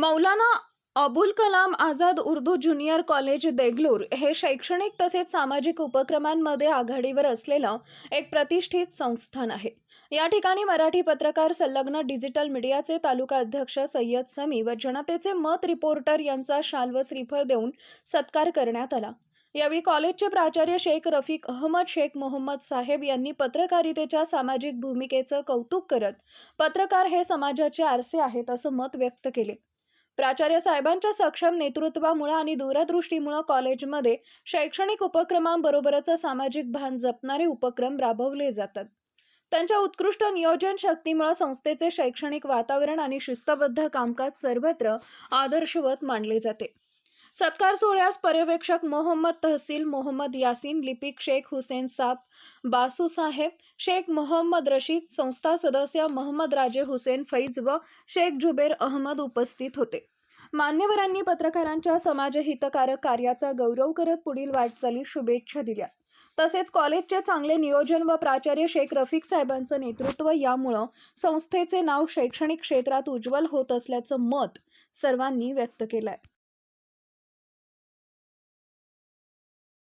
मौलाना Abul Kalam Azad Urdu junior college Deglur हे शैक्षणिक तसेच सामाजिक उपक्रमांमध्ये आघाडीवर असलेलं एक प्रतिष्ठित संस्थान आहे. या ठिकाणी मराठी पत्रकार संलग्न डिजिटल मीडियाचे तालुका अध्यक्ष सय्यद समी व जनतेचे मत रिपोर्टर यांचा शाल व श्रीफळ देऊन सत्कार करण्यात आला. यावेळी कॉलेजचे प्राचार्य शेख रफिक अहमद शेख मोहम्मद साहेब यांनी पत्रकारितेच्या सामाजिक भूमिकेचं कौतुक करत पत्रकार हे समाजाचे आरसे आहेत असं मत व्यक्त केले. प्राचार्य साहेबांच्या सक्षम नेतृत्वामुळे आणि दूरदृष्टीमुळे कॉलेजमध्ये शैक्षणिक उपक्रमांबरोबरच सामाजिक भान जपणारे उपक्रम राबवले जातात. त्यांच्या उत्कृष्ट नियोजन शक्तीमुळे संस्थेचे शैक्षणिक वातावरण आणि शिस्तबद्ध कामकाज सर्वत्र आदर्शवत मानले जाते. सत्कार सोहळ्यास पर्यवेक्षक मोहम्मद तहसील मोहम्मद यासीन लिपिक शेख हुसेन साब बासू साहेब शेख मोहम्मद रशीद संस्था सदस्य मोहम्मद राजे हुसेन फैज व शेख जुबेर अहमद उपस्थित होते. मान्यवरांनी पत्रकारांच्या समाजहितकारक कार्याचा गौरव करत पुढील वाटचाली शुभेच्छा दिल्या. तसेच कॉलेजचे चांगले नियोजन व प्राचार्य शेख रफिक साहेबांचं नेतृत्व यामुळं संस्थेचे नाव शैक्षणिक क्षेत्रात उज्ज्वल होत असल्याचं मत सर्वांनी व्यक्त केलं आहे